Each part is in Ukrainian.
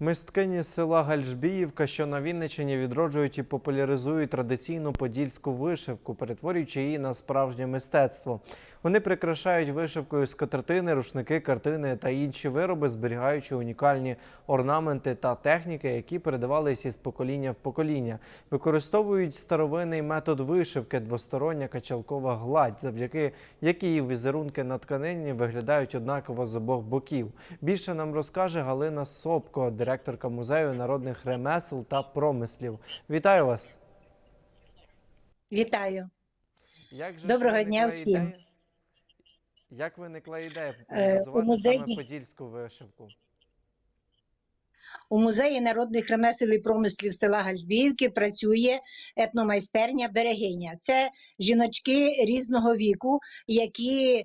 Мисткині села Гальжбіївка, що на Вінниччині відроджують і популяризують традиційну подільську вишивку, перетворюючи її на справжнє мистецтво. Вони прикрашають вишивкою скатертини, рушники, картини та інші вироби, зберігаючи унікальні орнаменти та техніки, які передавались із покоління в покоління. Використовують старовинний метод вишивки двостороння качалкова гладь, завдяки якій візерунки на тканині виглядають однаково з обох боків. Більше нам розкаже Галина Сопко, директорка музею народних ремесел та промислів. Вітаю вас! Вітаю. Як же Доброго дня всім. ідея? Як виникла ідея Е, популяризувати музеї- саме подільську вишивку? У музеї народних ремесел і промислів села Гальжбіївки працює етномайстерня Берегиня. Це жіночки різного віку, які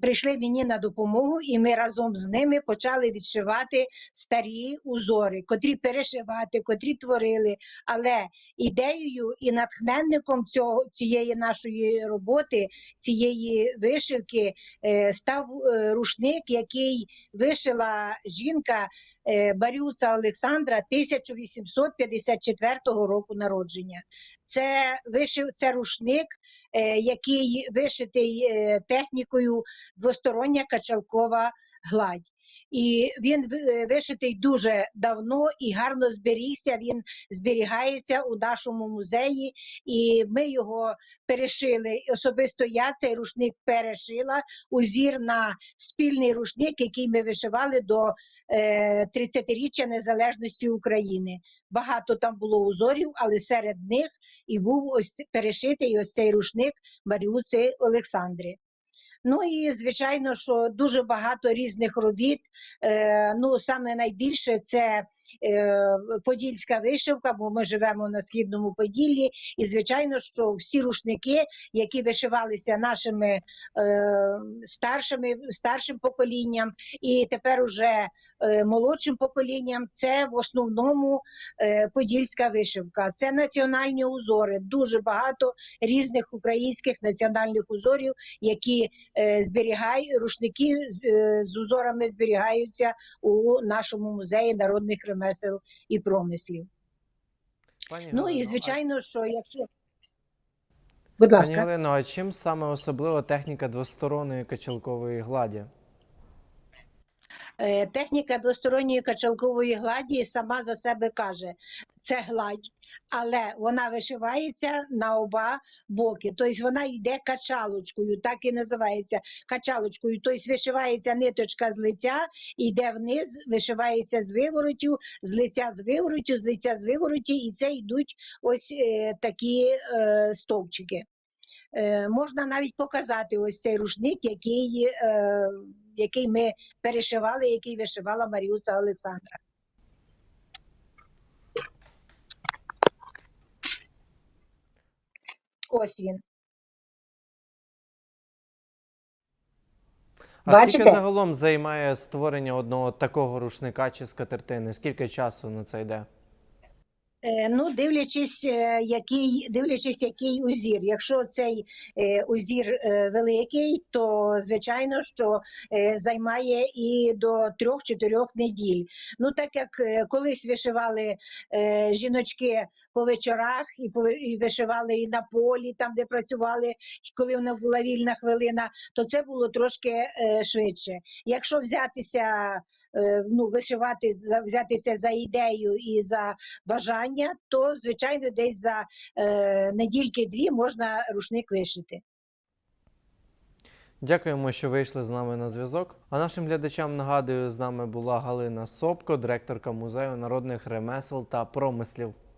прийшли мені на допомогу, і ми разом з ними почали відшивати старі узори, котрі перешивати, котрі творили. Але ідеєю і натхненником цього цієї нашої роботи, цієї вишивки, е, став е, рушник, який вишила жінка. е, Барюца Олександра 1854 року народження. Це вишив це рушник, е, який вишитий е, технікою двостороння качалкова гладь. І він е, вишитий дуже давно і гарно зберігся. Він зберігається у нашому музеї, і ми його перешили. Особисто я цей рушник перешила у зір на спільний рушник, який ми вишивали до е, 30-річчя незалежності України. Багато там було узорів, але серед них і був ось перешитий ось цей рушник Маріуци Олександри. Ну і звичайно, що дуже багато різних робіт. Е, ну, саме найбільше це подільська вишивка, бо ми живемо на східному Поділлі. І звичайно, що всі рушники, які вишивалися нашими е, старшими, старшим поколінням, і тепер уже е, молодшим поколінням, це в основному е, подільська вишивка. Це національні узори, дуже багато різних українських національних узорів, які е, зберігають рушники е, з узорами зберігаються у нашому музеї народних ремесел і промислів. Пані Ну Галино, і а- звичайно, що якщо будь Пані ласка, Галино, а чим саме особлива техніка двосторонньої качалкової гладі? Е, техніка двосторонньої качалкової гладі сама за себе каже, це гладь, але вона вишивається на оба боки. Тобто вона йде качалочкою, так і називається качалочкою. Тобто вишивається ниточка з лиця, йде вниз, вишивається з виворотю, з лиця з виворотю, з лиця з вивороті, і це йдуть ось е, такі е, стовпчики. Е, можна навіть показати ось цей рушник, який, е, який ми перешивали, який вишивала Маріуца Олександра. Ось він. А Бачите? скільки загалом займає створення одного такого рушника чи скатертини? Скільки часу на це йде? Е, Ну, дивлячись, е, який, дивлячись, який узір. Якщо цей е, узір великий, то звичайно, що займає і до трьох-чотирьох неділь. Ну, так як колись вишивали жіночки по вечорах і, вишивали і на полі, там де працювали, коли вона була вільна хвилина, то це було трошки швидше. Якщо взятися. Е, Ну, вишивати взятися за ідею і за бажання, то звичайно десь за е, недільки-дві можна рушник вишити. Дякуємо, що вийшли з нами на зв'язок. А нашим глядачам нагадую, з нами була Галина Сопко, директорка музею народних ремесел та промислів.